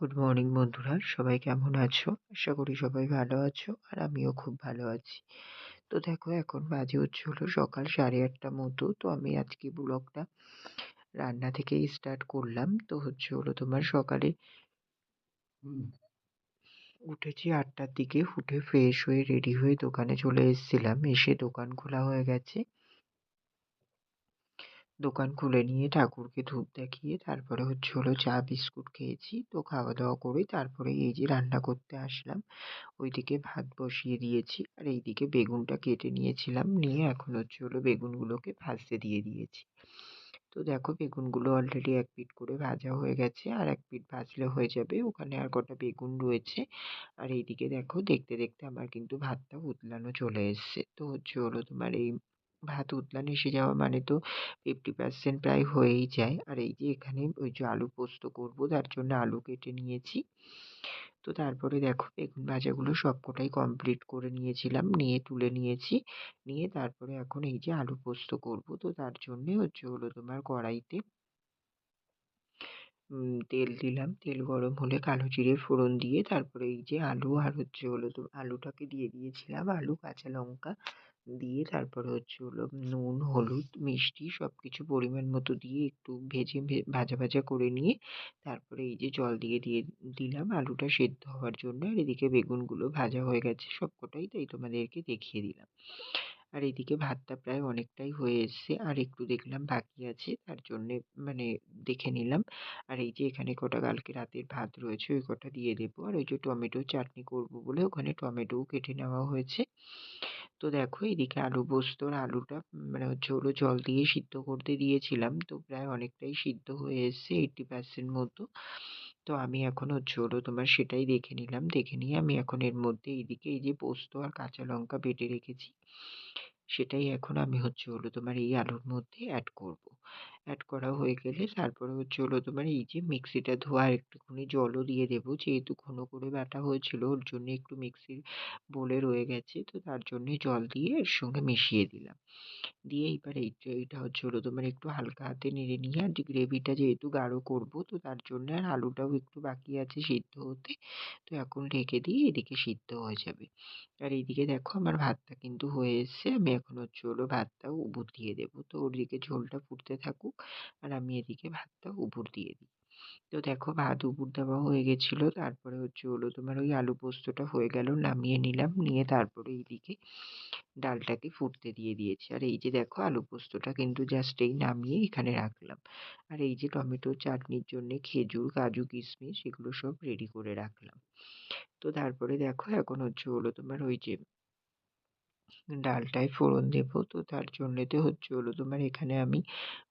Good morning বন্ধুরা। সবাই কেমন আছো? আশা করি সবাই ভালো আছো আর আমিও খুব ভালো আছি। তো দেখো, এখন বাজে হচ্ছে হলো সকাল সাড়ে আটটা মতো। তো আমি আজকে ব্লগটা রান্না থেকেই স্টার্ট করলাম। তো হচ্ছে হলো তোমার সকালে উঠেছি আটটার দিকে, উঠে ফ্রেশ হয়ে রেডি হয়ে দোকানে চলে এসেছিলাম। এসে দোকান খোলা হয়ে গেছে। দোকান খুলে নিয়ে ঠাকুরকে ধূপ দেখিয়ে তারপরে হচ্ছে হলো চা, বিস্কুট খেয়েছি। তো খাওয়া দাওয়া করে তারপরে এই যে রান্না করতে আসলাম, ওইদিকে ভাত বসিয়ে দিয়েছি। আর এইদিকে বেগুনটা কেটে নিয়েছিলাম, নিয়ে এখন হচ্ছে হলো বেগুনগুলোকে ভাজতে দিয়ে দিয়েছি। তো দেখো বেগুনগুলো অলরেডি এক পিট করে ভাজা হয়ে গেছে। আর এক পিট ভাজলে হয়ে যাবে, ওখানে আর কটা বেগুন রয়েছে। আর এইদিকে দেখো দেখতে দেখতে আমার কিন্তু ভাতটা উতলানো চলে এসছে। তো হচ্ছে হলো তোমার এই ভাত উতলানো এসে যাওয়া মানে তো ফিফটি পার্সেন্ট প্রায় হয়েই যায়। আর এই যে এখানে ওই যে আলু পোস্ত করব, তার জন্য আলু কেটে নিয়েছি। তো তারপরে দেখো, বেগুন ভাজাগুলো সবকটাই কমপ্লিট করে নিয়েছিলাম, নিয়ে তুলে নিয়েছি। নিয়ে তারপরে এখন এই যে আলু পোস্ত করব। তো তার জন্যে হচ্ছে হলো তোমার কড়াইতে তেল দিলাম। তেল গরম হলে কালো জিরে ফোড়ন দিয়ে তারপরে এই যে আলু আর হচ্ছে হলো তো আলুটাকে দিয়ে দিয়েছিলাম। আলু, কাঁচা লঙ্কা দিয়ে তারপরে হচ্ছে হলো নুন, হলুদ, মিষ্টি সব কিছু পরিমাণ মতো দিয়ে একটু ভেজে ভাজা ভাজা করে নিয়ে তারপরে এই যে জল দিয়ে দিয়ে দিলাম আলুটা সেদ্ধ হওয়ার জন্য। আর এদিকে বেগুনগুলো ভাজা হয়ে গেছে সবকটাই, তাই তোমাদেরকে দেখিয়ে দিলাম। আর এদিকে ভাতটা প্রায় অনেকটাই হয়ে এসছে। আর একটু দেখলাম বাকি আছে, তার জন্যে মানে দেখে নিলাম। আর এই যে এখানে কটা কালকে রাতের ভাত রয়েছে, ওই কটা দিয়ে দেবো। আর ওই যে টমেটো চাটনি করব বলে ওখানে টমেটোও কেটে নেওয়া হয়েছে। তো দেখো, এদিকে আলু পোস্ত আর আলুটা মানে হচ্ছে হলো জল দিয়ে সিদ্ধ করতে দিয়েছিলাম। তো প্রায় অনেকটাই সিদ্ধ হয়ে এসছে এইটটি পার্সেন্ট মতো। তো আমি এখন হচ্ছে হলো তোমার সেটাই দেখে নিলাম। দেখে নিয়ে আমি এখন এর মধ্যে এইদিকে এই যে পোস্ত আর কাঁচা লঙ্কা বেটে রেখেছি, সেটাই এখন আমি হচ্ছে হলো তোমার এই আলুর মধ্যে অ্যাড করব। অ্যাড করা হয়ে গেলে তারপরে হচ্ছে হলো তোমার এই যে মিক্সিটা ধোয়া একটুখানি জলও দিয়ে দেবো। যেহেতু ঘন করে বাটা হয়েছিল, ওর জন্য একটু মিক্সির বলে রয়ে গেছে, তো তার জন্যে জল দিয়ে এর সঙ্গে মিশিয়ে দিলাম। দিয়ে এইবার এইটা হচ্ছে হলো তোমার একটু হালকা হাতে নেড়ে নিয়ে, আর গ্রেভিটা যেহেতু গাঢ় করব, তো তার জন্য আর আলুটাও একটু বাকি আছে সিদ্ধ হতে, তো এখন ঢেকে দিয়ে এদিকে সিদ্ধ হয়ে যাবে। আর এইদিকে দেখো আমার ভাতটা কিন্তু হয়ে এসছে, আমি এখন হচ্ছে হলো ভাতটাও উবুর দিয়ে দেবো। তো ওদিকে ঝোলটা ফুটতে থাকুক আর আমি এদিকে ভাতটা উপর দিয়ে দিই। তো দেখো ভাত উপর দেওয়া হয়ে গেছিল, তারপরে হচ্ছে হলো তোমার ওই আলু পোস্তটা হয়ে গেল, নামিয়ে নিলাম, নিয়ে তারপরে এইদিকে ডালটাকে ফুটতে দিয়ে দিয়েছি। আর এই যে দেখো আলু পোস্তটা কিন্তু জাস্ট এই নামিয়ে এখানে রাখলাম। আর এই যে টমেটো চাটনির জন্যে খেজুর, কাজু, কিশমিশ এগুলো সব রেডি করে রাখলাম। তো তারপরে দেখো এখন হচ্ছে হলো তোমার ওই যে ডালটায় ফোড়ন দেবো। তো তার জন্যেতে হচ্ছে হলো তোমার এখানে আমি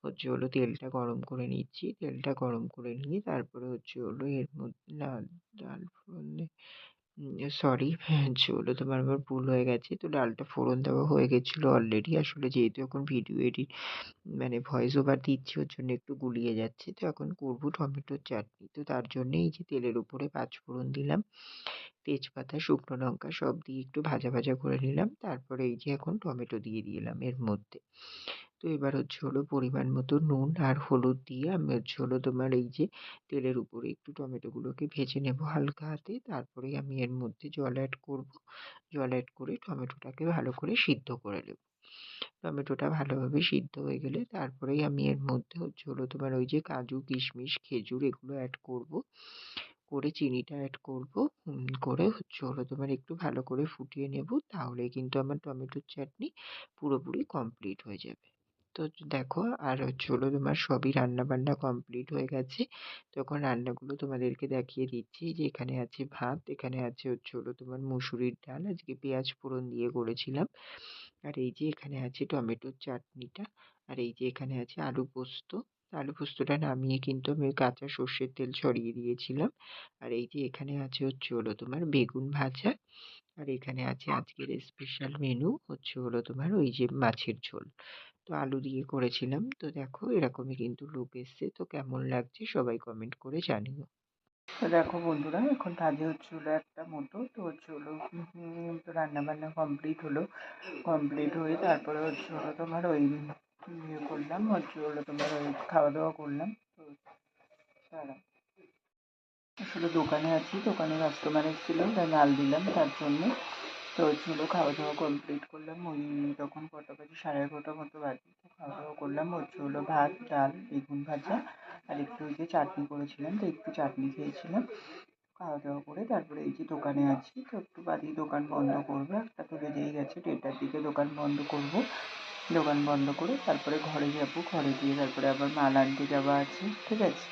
হচ্ছে হলো তেলটা গরম করে নিচ্ছি। তেলটা গরম করে নিয়ে তারপরে হচ্ছে হলো এর মধ্যে না, ডাল ফোড়নে সরি হচ্ছে হলো তোমার আবার ভুল হয়ে গেছে। তো ডালটা ফোড়ন দেওয়া হয়ে গেছিল অলরেডি আসলে যেহেতু এখন ভিডিও এডিট মানে ভয়েস ওভার দিচ্ছি, ওর জন্য একটু গুলিয়ে যাচ্ছে। তো এখন করব টমেটোর চাটনি। তো তার জন্যে এই যে তেলের উপরে পাঁচ ফোড়ন দিলাম। তেজপাতা, শুকনো লঙ্কা সব দিয়ে একটু ভাজা ভাজা করে নিলাম। তারপরে এই যে এখন টমেটো দিয়ে দিলাম এর মধ্যে। তো এবার হচ্ছে হলো পরিমাণ মতো নুন আর হলুদ দিয়ে আমি হচ্ছে হলো তোমার এই যে তেলের উপরে একটু টমেটোগুলোকে ভেজে নেব হালকা হাতে। তারপরেই আমি এর মধ্যে জল অ্যাড করব। জল অ্যাড করে টমেটোটাকে ভালো করে সিদ্ধ করে নেব। টমেটোটা ভালোভাবে সিদ্ধ হয়ে গেলে তারপরেই আমি এর মধ্যে হচ্ছে হলো তোমার ওই যে কাজু, কিশমিশ, খেজুর এগুলো অ্যাড করব। করে চিনিটা অ্যাড করব। করে হচ্ছে হলো তোমার একটু ভালো করে ফুটিয়ে নেব। তাহলে কিন্তু আমার টমেটোর চাটনি পুরোপুরি কমপ্লিট হয়ে যাবে। তো দেখো, আর হচ্ছে হলো তোমার সবই রান্না বান্না কমপ্লিট হয়ে গেছে। তখন রান্নাগুলো তোমাদেরকে দেখিয়ে দিচ্ছি যে এখানে আছে ভাত, এখানে আছে হচ্ছে হলো তোমার মুসুরির ডাল। আজকে পেঁয়াজ ফোড়ন দিয়ে করেছিলাম। আর এই যে এখানে আছে টমেটোর চাটনিটা। আর এই যে এখানে আছে আলু পোস্ত। আলু পোস্তটা নামিয়ে কিন্তু আমি কাঁচা সর্ষের তেল ছড়িয়ে দিয়েছিলাম। আর এই যে এখানে আছে হচ্ছে হলো তোমার বেগুন ভাজা আর এখানে আছে আজকের স্পেশাল মেনু হচ্ছে হলো তোমার ওই যে মাছের ঝোল। তো আলু দিয়ে করেছিলাম। তো দেখো এরকমই কিন্তু লোক এসছে। তো কেমন লাগছে সবাই কমেন্ট করে জানিও। তো দেখো বন্ধুরা এখন বাজে হচ্ছে হলো একটা মতো। তো হচ্ছে হলো তো রান্না বান্না কমপ্লিট হলো। কমপ্লিট হয়ে তারপরে হচ্ছে হলো তোমার ওই ইয়ে করলাম হচ্ছে তোমার ওই খাওয়া দাওয়া করলাম তো সারা আসলে দোকানে আছি দোকানে কাস্টমার এসেছিল তাই মাল দিলাম তার জন্য তো হচ্ছিল খাওয়া দাওয়া কমপ্লিট করলাম ওই তখন কটা বাজে সাড়ে এগারোটার মতো বাজে খাওয়া দাওয়া করলাম হচ্ছে হলো ভাত ডাল বেগুন ভাজা আর একটু ওই যে চাটনি করেছিলাম তো একটু চাটনি খেয়েছিলাম খাওয়া দাওয়া করে তারপরে এই যে দোকানে আছি তো একটু বাদেই দোকান বন্ধ করব একটা তো বেজেই গেছে দেড়টার দিকে দোকান বন্ধ করব দোকান বন্ধ করে তারপরে ঘরে যাব, ঘরে গিয়ে তারপরে আবার মাল আনতে যাওয়া আছে, ঠিক আছে?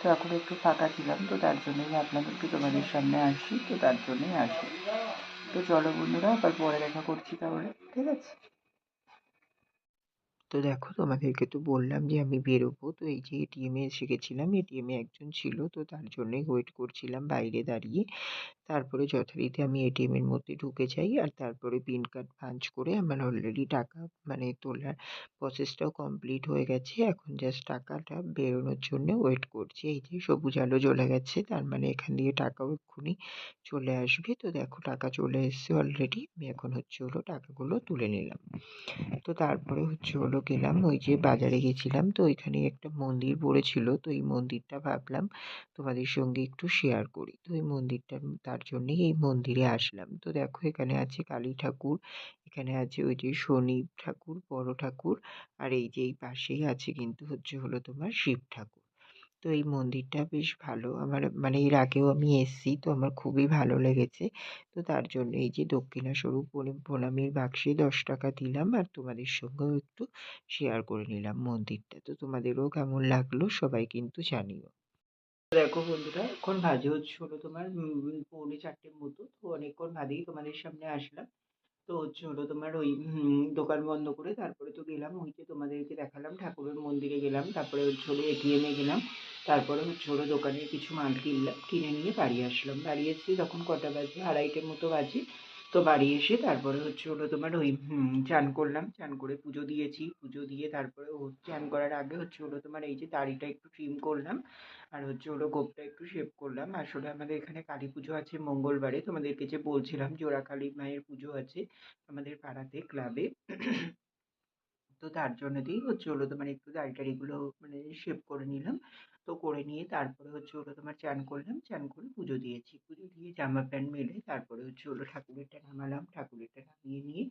তো এখন একটু ফাঁকা ছিলাম, তো তার জন্যই ভাবলাম একটু তোমাদের সামনে আসি, তো তার জন্যই আসি। তো চলো বন্ধুরা, আবার পরে দেখা করছি তাহলে, ঠিক আছে? তো দেখো তোমাদেরকে তো বললাম যে আমি বেরোবো। তো এই যে এটিএমে এসে গেছিলাম এটিএমে একজন ছিল, তো তার জন্যই ওয়েট করছিলাম বাইরে দাঁড়িয়ে। তারপরে যথারীতি আমি এটিএমের মধ্যে ঢুকে যাই আর তারপরে পিন কার্ড পাঞ্চ করে আমার অলরেডি টাকা মানে তোলার প্রসেসটাও কমপ্লিট হয়ে গেছে। এখন জাস্ট টাকাটা বেরোনোর জন্য ওয়েট করছি। এই যে সবুজ আলো জ্বলে গেছে, তার মানে এখান দিয়ে টাকাও এক্ষুনি চলে আসবে। তো দেখো টাকা চলে এসছে অলরেডি আমি এখন হচ্ছে হলো টাকাগুলো তুলে নিলাম। তো তারপরে হচ্ছে হলো গেলাম। ওই যে বাজারে গেছিলাম তো ওইখানে একটা মন্দির পড়েছিল। তো এই মন্দিরটা ভাবলাম তোমাদের সঙ্গে একটু শেয়ার করি। তো এই মন্দিরটা, তার জন্যেই এই মন্দিরে আসলাম। তো দেখো এখানে আছে কালী ঠাকুর, এখানে আছে ওই যে শনি ঠাকুর, বড় ঠাকুর, আর এই যে এই পাশেই আছে কিন্তু হচ্ছে হলো তোমার শিব ঠাকুর। তো এই মন্দিরটা বেশ ভালো। আমার মানে এর আগেও আমি এসেছি, তো আমার খুবই ভালো লেগেছে। তো তার জন্য এই যে দক্ষিণাস্বরূপ প্রণামীর বাক্সে দশ টাকা দিলাম আর তোমাদের সঙ্গেও একটু শেয়ার করে নিলাম মন্দিরটা। তো তোমাদেরও কেমন লাগল সবাই কিন্তু জানিও। দেখো বন্ধুরা, এখন বাজে হচ্ছে হলো তোমার পৌনে চারটের মতো। তো অনেকক্ষণ বাদেই তোমাদের সামনে আসলাম। তো হচ্ছে হলো তোমার ওই দোকান বন্ধ করে তারপরে তো গেলাম, ওই যে তোমাদেরকে দেখালাম, ঠাকুরের মন্দিরে গেলাম, তারপরে হচ্ছে হলো এটিএমে গেলাম, তারপরে হচ্ছে হলো দোকানে কিছু মাল কিনলাম কিনে নিয়ে বাড়ি আসলাম। বাড়ি এসে তখন কটা বাজে, আড়াইটের মতো বাজে, তো বাড়ি এসে তারপরে হচ্ছে হলো তোমার ওই চান করলাম, চান করে পুজো দিয়েছি, পুজো দিয়ে তারপরে চান করার আগে হচ্ছে হলো তোমার এই যে দাড়িটা একটু ট্রিম করলাম আর হচ্ছে হলো গোপটা একটু শেভ করলাম। আসলে আমাদের এখানে কালী পুজো আছে মঙ্গলবারে। তোমাদেরকে যে বলছিলাম জোড়া কালী মায়ের পুজো আছে আমাদের পাড়াতে ক্লাবে তো তার জন্য দিয়েই হচ্ছে হলো তোমার একটু দাড়ি টাড়িগুলো মানে শেভ করে নিলাম। তো করে নিয়ে তারপরে হচ্ছে হলো তোমার চান করলাম, চান করে পুজো দিয়েছি। পুজো দিয়ে জামা প্যান্ট মেলে তারপরে হচ্ছে হলো ঠাকুরেরটা নামালাম, ঠাকুরেরটা নামিয়ে নিয়ে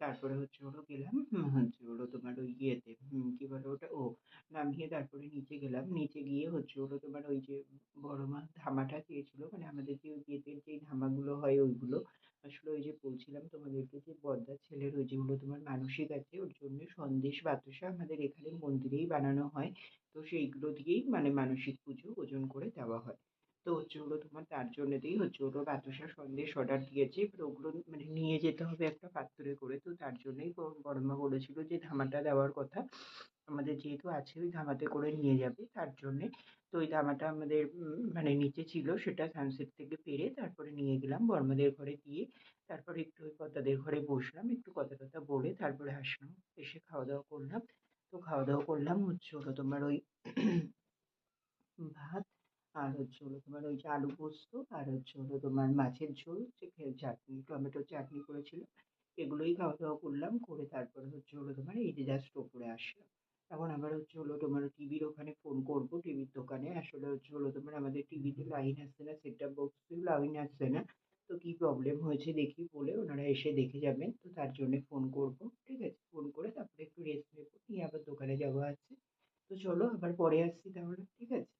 তারপরে হচ্ছে হলো গেলাম হচ্ছে হলো তোমার ওই ইয়েতে কি বলে ওটা, ও নামিয়ে তারপরে নিচে গেলাম। নিচে গিয়ে হচ্ছে হলো তোমার ওই যে বড় মা ধামাটা চেয়েছিল মানে আমাদের যে বিয়েতে যেই ধামাগুলো হয় ওইগুলো। আসলে ওই যে বলছিলাম তোমাদেরকে যে বড়দার ছেলের ওই যেগুলো তোমার মানসিক আছে, ওর জন্য সন্দেশ বাতাসা আমাদের এখানে মন্দিরেই বানানো হয়। তো সেইগুলো দিয়েই মানে মানসিক পুজো ওজন করে দেওয়া হয়। তো হচ্ছে হলো তোমার, তার জন্যতেই হচ্ছে হলো বাতাসা সন্দেশ অর্ডার দিয়েছে, এবার ওগুলো মানে নিয়ে যেতে হবে একটা পাত্রে করে। তো তার জন্যই বড়মা বলেছিল যে ধামাটা দেওয়ার কথা। আমাদের যেহেতু আছে, ওই ধামাতে করে নিয়ে যাবে। তার জন্যে তো ওই ধামাটা আমাদের মানে নিচে ছিল, সেটা সানসেট থেকে পেরে তারপরে নিয়ে গেলাম বর্মাদের ঘরে দিয়ে তারপরে একটু ওই কর্তাদের ঘরে বসলাম, একটু কথা টথা বলে তারপরে আসলাম এসে খাওয়া দাওয়া করলাম। তো খাওয়া দাওয়া করলাম হচ্ছে হলো তোমার ওই ভাত আর হচ্ছে হলো তোমার ওই যে আলু পোস্ত আর হচ্ছে হলো তোমার মাছের ঝোল চাটনি টমেটোর চাটনি করেছিল এগুলোই খাওয়া দাওয়া করলাম করে তারপরে হচ্ছে হলো তোমার এই যে জাস্ট ওপরে আসলাম। এখন আবার হচ্ছে হলো তোমার টিভির ওখানে ফোন করব টিভির দোকানে আসলে হচ্ছে হলো তোমার আমাদের টিভিতে লাইন আসছে না সেট টপ বক্সেও লাইন আসছে না তো কী প্রবলেম হয়েছে দেখি বলে ওনারা এসে দেখে যাবেন তো তার জন্যে ফোন করব ঠিক আছে? ফোন করে তারপরে একটু রেস্ট নেব নিয়ে আবার দোকানে যাওয়া আছে তো চলো আবার পরে আসছি তাহলে ঠিক আছে?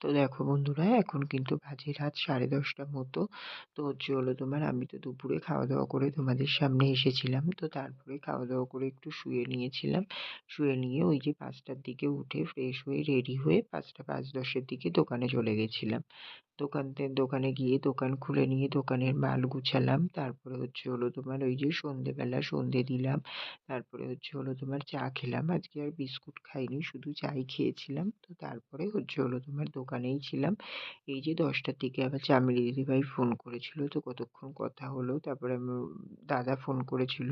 তো দেখো বন্ধুরা, এখন কিন্তু বাজে রাত সাড়ে দশটার মতো। তো হচ্ছে হলো তোমার, আমি তো দুপুরে খাওয়া দাওয়া করে তোমাদের সামনে এসেছিলাম। তো তারপরে খাওয়া দাওয়া করে একটু শুয়ে নিয়েছিলাম। শুয়ে নিয়ে ওই যে পাঁচটার দিকে উঠে ফ্রেশ হয়ে রেডি হয়ে পাঁচটা, পাঁচ দশের দিকে দোকানে চলে গেছিলাম। দোকানতে, দোকানে গিয়ে দোকান খুলে নিয়ে দোকানের মাল গুছালাম। তারপরে হচ্ছে হলো তোমার ওই যে সন্ধেবেলা সন্ধে দিলাম। তারপরে হচ্ছে হলো তোমার চা খেলাম। আজকে আর বিস্কুট খাইনি, শুধু চাই খেয়েছিলাম। তো তারপরে হচ্ছে হলো তোমার দোকানেই ছিলাম। এই যে দশটার দিকে আবার চামেলি দিদিভাই ফোন করেছিল তো কতক্ষণ কথা হলো, তারপরে দাদা ফোন করেছিল,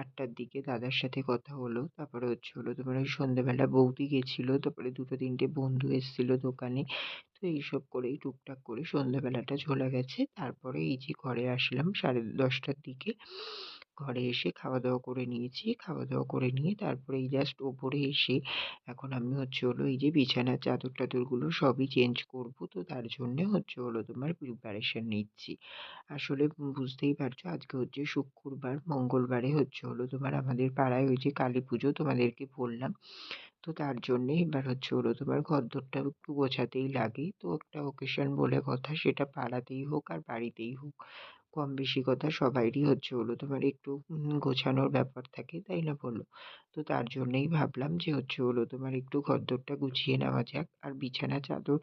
আটটার দিকে দাদার সাথে কথা হলো, তারপরে হচ্ছে হলো তোমার ওই সন্ধেবেলা বৌদি গেছিল, তারপরে দুটো তিনটে বন্ধু এসেছিল দোকানে, তো এইসব করেই টুকটাক করে সন্ধ্যেবেলাটা চলে গেছে। তারপরে এই যে ঘরে আসলাম সাড়ে দশটার দিকে। ঘরে এসে খাওয়া দাওয়া করে নিয়েছি। খাওয়া দাওয়া করে নিয়ে তারপরে এই জাস্ট ওপরে এসে এখন আমি হচ্ছে হলো এই যে বিছানার চাদর টাদরগুলো সবই চেঞ্জ করব। তো তার জন্যে হচ্ছে হলো তোমার প্রিপারেশন নিচ্ছি। আসলে বুঝতেই পারছ আজকে হচ্ছে শুক্রবার, মঙ্গলবারে হচ্ছে হলো তোমার আমাদের পাড়ায় ওই যে কালী পুজো তোমাদেরকে বললাম। তো তার জন্যে এবার হচ্ছে হলো তোমার ঘরদোরটাও একটু গোছাতেই লাগে। তো একটা অকেশন বলে কথা সেটা পাড়াতেই হোক আর বাড়িতেই হোক। কম বেশি কথা সবাইরই হচ্ছে হলো তোমার একটু গোছানোর ব্যাপার থাকে, তাই না বলো? তো তার জন্যেই ভাবলাম যে হচ্ছে হলো তোমার একটু ঘরদোরটা গুছিয়ে নেওয়া যাক। আর বিছানা, চাদর,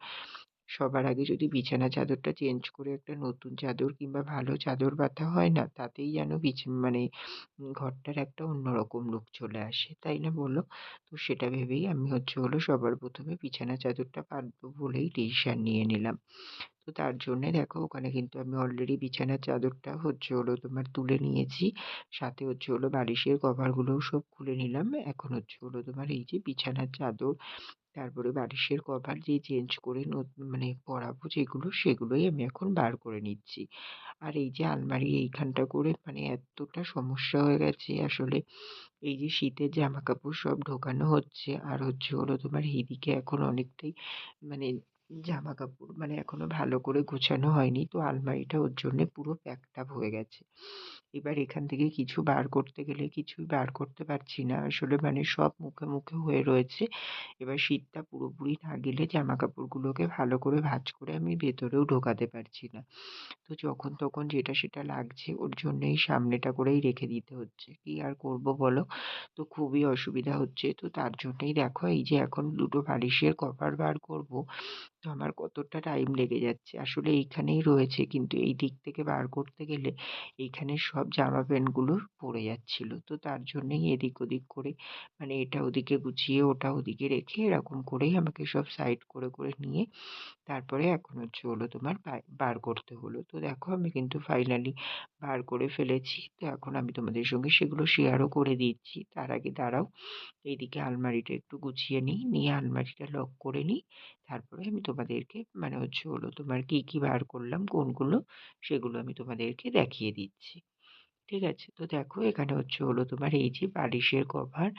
সবার আগে যদি বিছানা, চাদরটা চেঞ্জ করে একটা নতুন চাদর কিংবা ভালো চাদর পাতা হয় না, তাতেই যেন বিছ মানে ঘরটার একটা অন্যরকম লুক চলে আসে, তাই না বলো? তো সেটা ভেবেই আমি হচ্ছে হলো সবার প্রথমে বিছানা, চাদরটা পাতবো বলেই ডিসিশান নিয়ে নিলাম। তো তার জন্যে দেখো ওখানে কিন্তু আমি অলরেডি বিছানার চাদরটা হচ্ছে হলো তোমার তুলে নিয়েছি। সাথে হচ্ছে হলো বালিশের কভারগুলোও সব খুলে নিলাম। এখন হচ্ছে হলো তোমার এই যে বিছানার চাদর, তারপরে বালিশের কভার যে চেঞ্জ করে মানে পরাবো যেগুলো, সেগুলোই আমি এখন বার করে নিচ্ছি। আর এই যে আলমারি এইখানটা করে মানে এতটা সমস্যা হয়ে গেছে আসলে। এই যে শীতের জামা কাপড় সব ঢোকানো হচ্ছে। আর হচ্ছে হলো তোমার এইদিকে এখন অনেকটাই মানে জামা কাপড় মানে এখনও ভালো করে গোছানো হয়নি। তো আলমারিটা ওর জন্যে পুরো প্যাকড আপ হয়ে গেছে। এবার এখান থেকে কিছু বার করতে গেলে কিছুই বার করতে পারছি না। আসলে মানে সব মুখে মুখে হয়ে রয়েছে। এবার শীতটা পুরোপুরি না গেলে জামা কাপড়গুলোকে ভালো করে ভাঁজ করে আমি ভেতরেও ঢোকাতে পারছি না। তো যখন তখন যেটা সেটা লাগছে ওর জন্যেই সামনেটা করেই রেখে দিতে হচ্ছে। কি আর করব বলো? তো খুবই অসুবিধা হচ্ছে। তো তার জন্যেই দেখো এই যে এখন দুটো বালিশের কভার বার করব। তো আমার কতটা টাইম লেগে যাচ্ছে। আসলে এইখানেই রয়েছে কিন্তু এই দিক থেকে বার করতে গেলে এইখানে সব জামা প্যান্টগুলো পড়ে যাচ্ছিল। তো তার জন্যেই এদিক ওদিক করে মানে এটা ওদিকে গুছিয়ে, ওটা ওদিকে রেখে এরকম করেই আমাকে সব সাইড করে করে নিয়ে তারপরে এখন হচ্ছে হলো তোমার বার করতে হলো। তো দেখো আমি কিন্তু ফাইনালি বার করে ফেলেছি। তো এখন আমি তোমাদের সঙ্গে সেগুলো শেয়ারও করে দিচ্ছি। তার আগে দাঁড়াও, এইদিকে আলমারিটা একটু গুছিয়ে নিই। নিয়ে আলমারিটা লক করে নিই। তারপরে আমি তোমাদেরকে মানে হচ্ছে হলো তোমার কী কী বার করলাম, কোনগুলো সেগুলো আমি তোমাদেরকে দেখিয়ে দিচ্ছি। ঠিক আছে? তো দেখো এখানে হচ্ছে হলো তোমার এই যে বালিশের কভার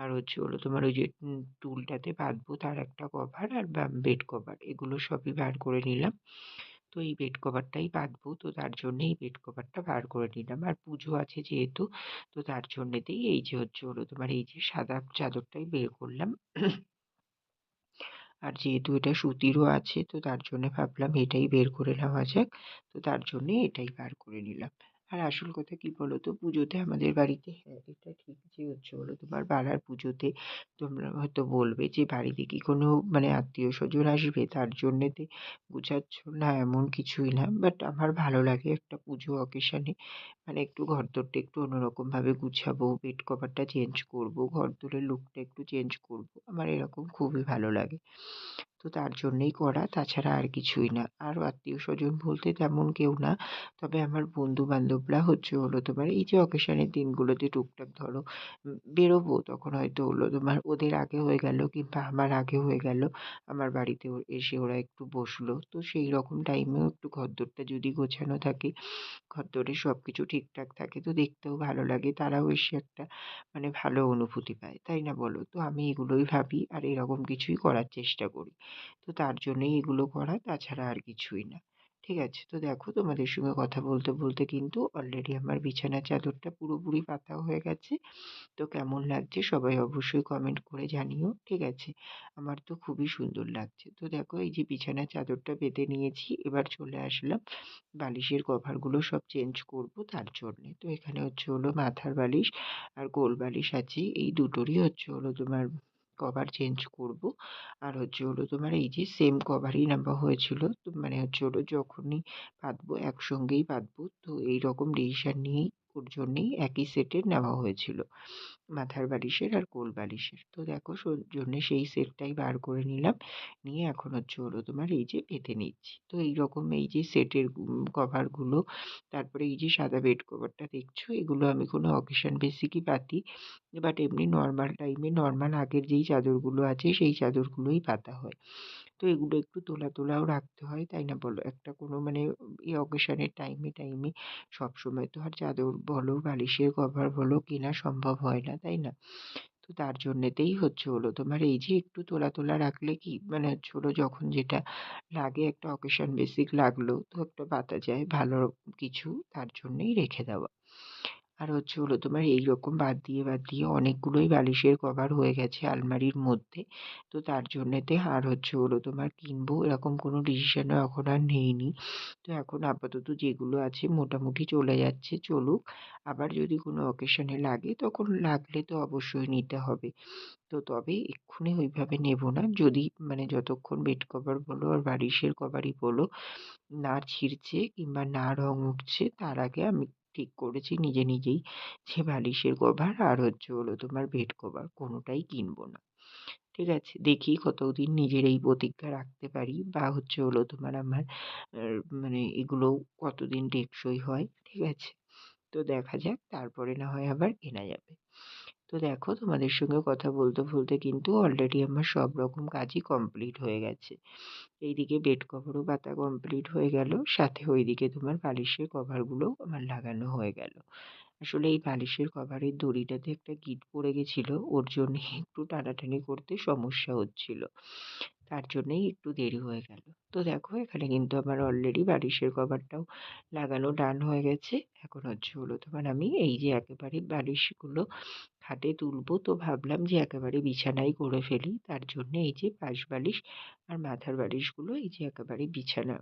আর হচ্ছে হলো তোমার ওই যে টুলটাতে বাঁধবো তার একটা কভার আর বেড কভার, এগুলো সবই বার করে নিলাম। তো এই বেড কভারটাই বাঁধবো, তো তার জন্যে এই বেড কভারটা বার করে নিলাম। আর পুজো আছে যেহেতু, তো তার জন্যেতেই এই যে হচ্ছে হলো তোমার এই যে সাদা চাদরটাই বের করলাম। আর যেহেতু এটা সুতিরও আছে, তো তার জন্যে ভাবলাম এটাই বের করে নেওয়া যাক। তো তার জন্যে এটাই বার করে নিলাম। আর আসল কথা কী বলো তো পুজোতে আমাদের বাড়িতে হ্যাঁ এটা ঠিক যে হচ্ছে বলো তোমার পাড়ার পুজোতে তোমরা হয়তো বলবে যে বাড়িতে কি কোনো মানে আত্মীয় স্বজন আসবে? তার জন্যেতে গুছাচ্ছ? না, এমন কিছুই না। বাট আমার ভালো লাগে একটা পুজো অকেশানে মানে একটু ঘরদোরটা একটু অন্যরকমভাবে গুছাবো বেড কভারটা চেঞ্জ করব ঘরদোরের লুকটা একটু চেঞ্জ করব। আমার এরকম খুবই ভালো লাগে। তো তার জন্যেই করা, তাছাড়া আর কিছুই না। আর আত্মীয় স্বজন বলতে তেমন কেউ না। তবে আমার বন্ধু বান্ধবরা হচ্ছে হলো তোমার এই যে অকেশানের দিনগুলোতে টুকটাক ধরো বেরোবো, তখন হয়তো হলো তোমার ওদের আগে হয়ে গেল কিংবা আমার আগে হয়ে গেল, আমার বাড়িতে এসে ওরা একটু বসল। তো সেই রকম টাইমেও একটু ঘরদোরটা যদি গোছানো থাকে, ঘরদোরে সব কিছু ঠিকঠাক থাকে, তো দেখতেও ভালো লাগে। তারাও এসে একটা মানে ভালো অনুভূতি পায়, তাই না বলো? তো আমি এগুলোই ভাবি, আর এরকম কিছুই করার চেষ্টা করি। তো তার জন্যই এগুলো করা, তাছাড়া আর কিছুই না। ঠিক আছে? তো দেখো তোমাদের সঙ্গে কথা বলতে বলতে কিন্তু অলরেডি আমার বিছানার চাদরটা পুরোপুরি পাতা হয়ে গেছে। তো কেমন লাগছে সবাই অবশ্যই কমেন্ট করে জানিও, ঠিক আছে? আমার তো খুবই সুন্দর লাগছে। তো দেখো এই যে বিছানার চাদরটা পেতে নিয়েছি, এবার চলে আসলাম, বালিশের কভারগুলো সব চেঞ্জ করব তার জন্যে। তো এখানে হচ্ছে হলো মাথার বালিশ আর গোল বালিশ আছে এই দুটোরই হচ্ছে হলো তোমার কভার চেঞ্জ করব। আর হচ্ছে হলো তোমার এই যে সেম কভারই নেওয়া হয়েছিল, তো মানে হচ্ছে হলো যখনই পাতবো একসঙ্গেই পাতবো তো এই রকম ডিসিশান নিয়েই জন্যেই একই সেটের নেওয়া হয়েছিল। মাথার বালিশের আর কোল বালিশের। তো দেখো জন্যে সেই সেটটাই বার করে নিলাম। নিয়ে এখন হচ্ছে হলো তোমার এই যে পেতে নিচ্ছি। তো এই রকম এই যে সেটের কভারগুলো তারপরে এই যে সাদা বেড কভারটা দেখছ? এগুলো আমি কোনো অকেশান বেসিকই পাতি বাট এমনি নর্মাল টাইমে নর্মাল আগের যেই চাদরগুলো আছে, সেই চাদরগুলোই পাতা হয়। তো এগুলো একটু তোলা তোলাও রাখতে হয়, তাই না বলো? একটা কোনো মানে এই অকেশানের টাইমে টাইমে সবসময় তো আর চাদর বলো, বালিশের কভার বলো কেনা সম্ভব হয় না, তাই না? তো তার জন্যেতেই হচ্ছে হলো। তোমার এই যে একটু তোলা তোলা রাখলে কি মানে হচ্ছে হলো যখন যেটা লাগে একটা অকেশন বেসিক লাগল, তো একটা পাতা যায় ভালো কিছু, তার জন্যেই রেখে দেওয়া। আর হচ্ছে হলো তোমার এই রকম বাদ দিয়ে বাদ দিয়ে অনেকগুলোই বালিশের কভার হয়ে গেছে আলমারির মধ্যে। তো তার জন্যেতে আর হচ্ছে হলো তোমার কিনবো এরকম কোনো ডিসিশনও এখন আর নেইনি। তো এখন আপাতত যেগুলো আছে মোটামুটি চলে যাচ্ছে, চলুক। আবার যদি কোনো অকেশনে লাগে তখন লাগলে তো অবশ্যই নিতে হবে। তো তবে এক্ষুনি ওইভাবে নেব না। যদি মানে যতক্ষণ বেড কভার বলো আর বালিশের কভারই বলো, না ছিঁড়ছে কিংবা না রং উঠছে, তার আগে আমি ঠিক করেছি। নিজে নিজেই যে বালিশের কভার আর হচ্ছে হলো তোমার বেড কভার কোনোটাই কিনবো না। ঠিক আছে? দেখি কতদিন নিজের এই প্রতিজ্ঞা রাখতে পারি বা হচ্ছে হলো তোমার আমার মানে এগুলো কতদিন টেকসই হয়। ঠিক আছে? তো দেখা যাক, তারপরে না হয় আবার কেনা যাবে। তো দেখো তোমাদের সঙ্গে কথা বলতে বলতে কিন্তু অলরেডি আমার সব রকম কাজই কমপ্লিট হয়ে গেছে। এইদিকে বেড কভারও পাতা কমপ্লিট হয়ে গেল, সাথে ওইদিকে তোমার বালিশের কভারগুলোও আমার লাগানো হয়ে গেল। আসলে এই বালিশের কভারের দড়িটাতে একটা গিঁট পড়ে গেছিল। ওর জন্যে একটু টানাটানি করতে সমস্যা হচ্ছিল। তার জন্যেই একটু দেরি হয়ে গেল। তো দেখো, এখানে কিন্তু আমার অলরেডি বালিশের কভারটাও লাগানো ডান হয়ে গেছে। এখন হচ্ছে হলো তোমার আমি এই যে একেবারে বালিশগুলো খাটে তুলবো, তো ভাবলাম যে একেবারে বিছানায় করে ফেলি। তার জন্য এই যে পাশ বালিশ আর মাথার বালিশগুলো এই যে একেবারে বিছানা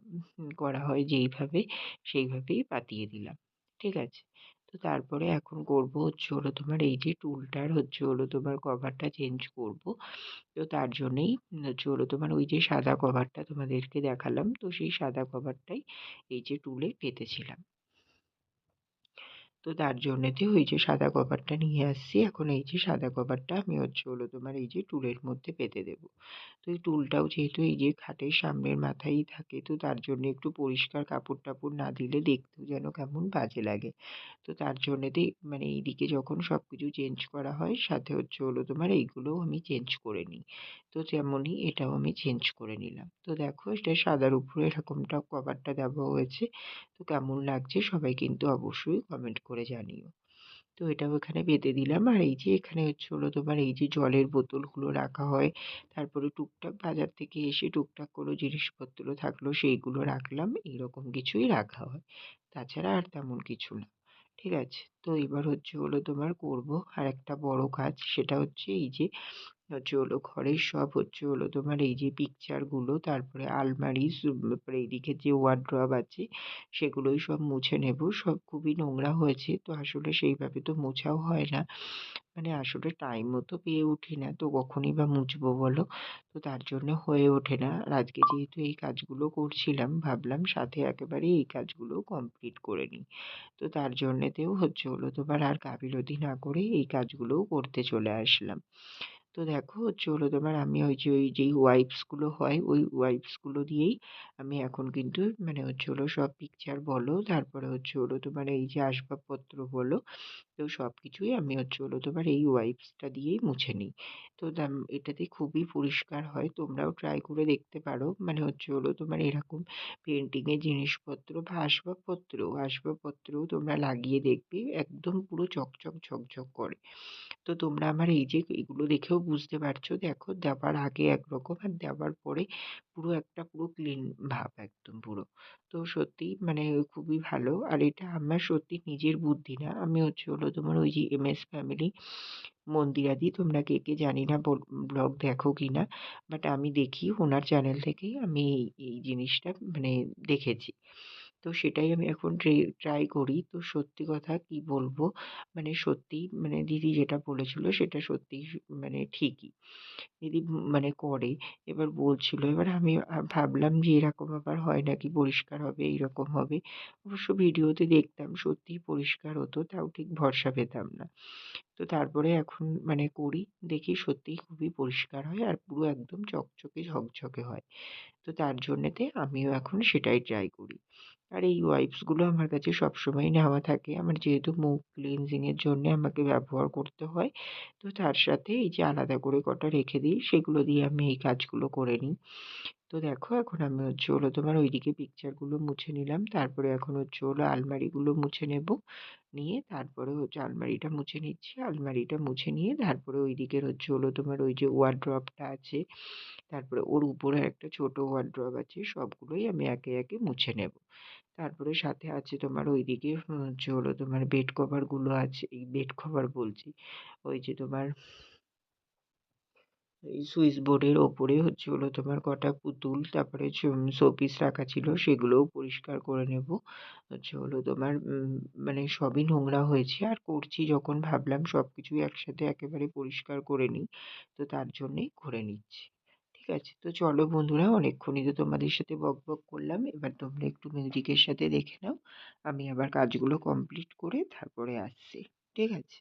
করা হয় যেইভাবে সেইভাবেই পাতিয়ে দিলাম। ঠিক আছে? তো তারপরে এখন করব হচ্ছে হলো তোমার এই যে টুলটার হচ্ছে হলো তোমার কভারটা চেঞ্জ করব। তো তার জন্যেই হচ্ছে হলো তোমার ওই যে সাদা কভারটা তোমাদেরকে দেখালাম। তো সেই সাদা কভারটাই এই যে টুলে পেতেছিলাম। তো তার জন্যেতে ওই যে সাদা কভারটা নিয়ে আসছি। এখন এই যে সাদা কভারটা আমি হচ্ছে হলো তোমার এই যে টুলের মধ্যে পেতে দেবো। তো এই টুলটাও যেহেতু এই যে খাটের সামনের মাথায়ই থাকে, তো তার জন্য একটু পরিষ্কার কাপড় টাপড় না দিলে দেখতেও যেন কেমন বাজে লাগে। তো তার জন্যেতেই মানে এইদিকে যখন সব কিছু চেঞ্জ করা হয়, সাথে হচ্ছে হলো তোমার এইগুলোও আমি চেঞ্জ করে নিই। তো তেমনই এটাও আমি চেঞ্জ করে নিলাম। তো দেখো, এটা সাদার উপরে এরকমটা কভারটা দেওয়া হয়েছে। তো কেমন লাগছে সবাই কিন্তু অবশ্যই কমেন্ট করে জানিও। তো এটাও এখানে বেঁধে দিলাম। আর এই যে এখানে হচ্ছে হলো তোমার এই যে জলের বোতলগুলো রাখা হয়, তারপরে টুকটাক বাজার থেকে এসে টুকটাক কোনো জিনিসপত্র থাকল সেইগুলো রাখলাম, এইরকম কিছুই রাখা হয়। তাছাড়া আর তেমন কিছু না। ঠিক আছে? তো এবার হচ্ছে হলো তোমার করব আর একটা বড় কাজ, সেটা হচ্ছে এই যে হচ্ছে হলো ঘরের সব হচ্ছে হলো তোমার এই যে পিকচারগুলো তারপরে আলমারি তারপরে এইদিকে যে ওয়ারড্রব আছে, সেগুলোই সব মুছে নেব। সব খুবই নোংরা হয়েছে, তো আসলে সেইভাবে তো মোছাও হয় না। মানে আসলে টাইম মতো পেয়ে উঠি না, তো কখনই বা মুছবো বলো? তো তার জন্য হয়ে ওঠে না। আর আজকে যেহেতু এই কাজগুলো করছিলাম, ভাবলাম সাথে একেবারে এই কাজগুলোও কমপ্লিট করে নিই। তো তার জন্যেতেও হচ্ছে হলো তোমার আর গাফিলতি না করে এই কাজগুলোও করতে চলে আসলাম। তো দেখো হচ্ছে হলো তোমার আমি ওই যে, ওই যেই ওয়াইপসগুলো হয়, ওই ওয়াইপসগুলো দিয়েই আমি এখন কিন্তু মানে হচ্ছে হলো সব পিকচার বলো, তারপরে হচ্ছে হলো তোমার এই যে আসবাবপত্র বলো তো সব কিছুই আমি হচ্ছে হলো তোমার এই ওয়াইপসটা দিয়েই মুছে নিই। তো এটাতে খুবই পরিষ্কার হয়, তোমরাও ট্রাই করে দেখতে পারো। মানে হচ্ছে হলো তোমার এরকম পেন্টিংয়ের জিনিসপত্র বা আসবাবপত্র আসবাবপত্রও তোমরা লাগিয়ে দেখবে, একদম পুরো চকচক, ঝকঝক করে। তো তোমরা আমার এই যে এগুলো দেখেও বুঝতে পারছ, দেখো দেওয়ার আগে একরকম আর দেওয়ার পরে পুরো একটা পুরো ক্লিন ভাব একদম পুরো। তো সত্যিই মানে খুবই ভালো। আর এটা আমার সত্যি নিজের বুদ্ধি না। আমি হচ্ছে হলো তোমার ওই যে এম এস ফ্যামিলি মন্দিরাদি তোমরা কে কে জানি না ব্লগ দেখো কি না বাট আমি দেখি, ওনার চ্যানেল থেকেই আমি এই এই জিনিসটা মানে দেখেছি। তো সেটাই আমি এখন ট্রাই করি। তো সত্যি কথা কী বলব? মানে সত্যিই মানে দিদি যেটা বলেছিল সেটা সত্যিই মানে ঠিকই। দিদি মানে করে। এবার বলছিল, এবার আমি ভাবলাম যে এরকম আবার হয় নাকি পরিষ্কার হবে, এইরকম হবে। অবশ্য ভিডিওতে দেখতাম সত্যিই পরিষ্কার হতো, তাও ঠিক ভরসা পেতাম না। তো তারপরে এখন মানে করি। দেখি সত্যিই খুবই পরিষ্কার হয় আর পুরো একদম চকচকে ঝকঝকে হয়। তো তার জন্যেতে আমিও এখন সেটাই ট্রাই করি। আর এই ওয়াইপসগুলো আমার কাছে সবসময় নেওয়া থাকে। আমার যেহেতু মুখ ক্লিনজিংয়ের জন্যে আমাকে ব্যবহার করতে হয়, তো তার সাথে এই যে আলাদা করে কটা রেখে দিই, সেগুলো দিয়ে আমি এই কাজগুলো করে নিই। তো দেখো, এখন আমি হচ্ছে হলো তোমার ওইদিকে পিকচারগুলো মুছে নিলাম। তারপরে এখন হচ্ছে হলো আলমারিগুলো মুছে নেব। নিয়ে তারপরে হচ্ছে আলমারিটা মুছে নিচ্ছি। আলমারিটা মুছে নিয়ে তারপরে ওই দিকের হচ্ছে হলো তোমার ওই যে ওয়ারড্রপটা আছে, তারপরে ওর উপরে একটা ছোট ওয়ারড্রপ আছে, সবগুলোই আমি একে একে মুছে নেব। তারপরে সাথে আছে তোমার ওইদিকে হচ্ছে হলো তোমার বেড কভারগুলো আছে, এই বেড কভার বলছি, ওই যে তোমার এই সুইচ বোর্ডের ওপরে হচ্ছে হলো তোমার কটা পুতুল, তারপরে শোপিস রাখা ছিল, সেগুলোও পরিষ্কার করে নেব। হচ্ছে হলো তোমার মানে সবই নোংরা হয়েছে, আর করছি যখন ভাবলাম সব কিছুই একসাথে একেবারে পরিষ্কার করে নিই, তো তার জন্যেই করে নিচ্ছি। ঠিক আছে, তো চলো বন্ধুরা, অনেকক্ষণই তো তোমাদের সাথে বক বক করলাম, এবার তোমরা একটু মিউজিকের সাথে দেখে নাও, আমি আবার কাজগুলো কমপ্লিট করে তারপরে আসছি। ঠিক আছে?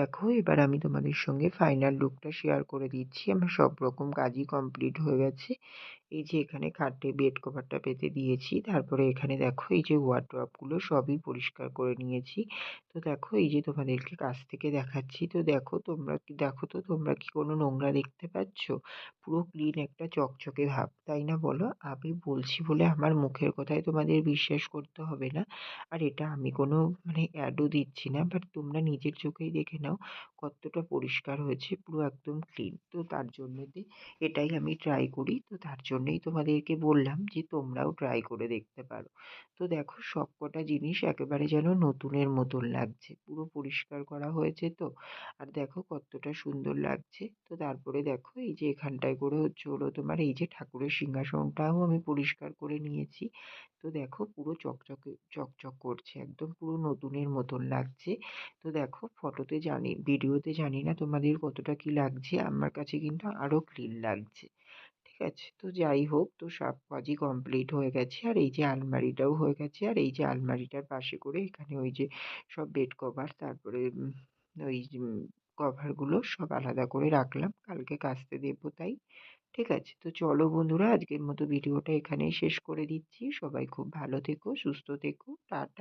দেখো, এবার আমি তোমাদের সঙ্গে ফাইনাল লুকটা শেয়ার করে দিচ্ছি। আমার সব রকম কাজই কমপ্লিট হয়ে গেছে। এই যে এখানে খাটে বেড কভারটা পেতে দিয়েছি। তারপরে এখানে দেখো এই যে ওয়ার্ড্রপগুলো সবই পরিষ্কার করে নিয়েছি। তো দেখো এই যে তোমাদেরকে কাছ থেকে দেখাচ্ছি। তো দেখো তোমরা কি, দেখো তো তোমরা কি কোনো নোংরা দেখতে পাচ্ছ? পুরো ক্লিন একটা চকচকে ভাব, তাই না বলো? আমি বলছি বলে আমার মুখের কথায় তোমাদের বিশ্বাস করতে হবে না। আর এটা আমি কোনো মানে অ্যাডও দিচ্ছি না বাট তোমরা নিজের চোখেই দেখে নাও কতটা পরিষ্কার হয়েছে, পুরো একদম ক্লিন তো তার জন্যতে এটাই আমি ট্রাই করি। তো তার জন্যেই তোমাদেরকে বললাম যে, তোমরাও ট্রাই করে দেখতে পারো। তো দেখো, সবকটা জিনিস একেবারে যেন নতুনের মতন লাগছে। পুরো পরিষ্কার করা হয়েছে তো? আর দেখো, কতটা সুন্দর লাগছে। তো তারপরে দেখো, এই যে এখানটায় করে হচ্ছে হলো তোমার এই যে ঠাকুরের সিংহাসনটাও আমি পরিষ্কার করে নিয়েছি। তো দেখো, পুরো চকচকে, চকচক করছে। একদম পুরো নতুনের মতন লাগছে। তো দেখো, ফটোতে জানি, ভিডিওতে জানি না তোমাদের কতটা কি লাগছে। আমার কাছে কিন্তু আরও ক্লিন লাগছে। আছে তো যাই হোক, তো সব কাজই কমপ্লিট হয়ে গেছে। আর এই যে আলমারিটাও হয়ে গেছে। আর এই যে আলমারিটার পাশে করে এখানে ওই যে সব বেড কভার তারপরে ওই কভারগুলো সব আলাদা করে রাখলাম। কালকে কাচতে দেবো তাই। ঠিক আছে? তো চলো বন্ধুরা, আজকের মতো ভিডিওটা এখানেই শেষ করে দিচ্ছি। সবাই খুব ভালো থেকো, সুস্থ থেকো। টাটা।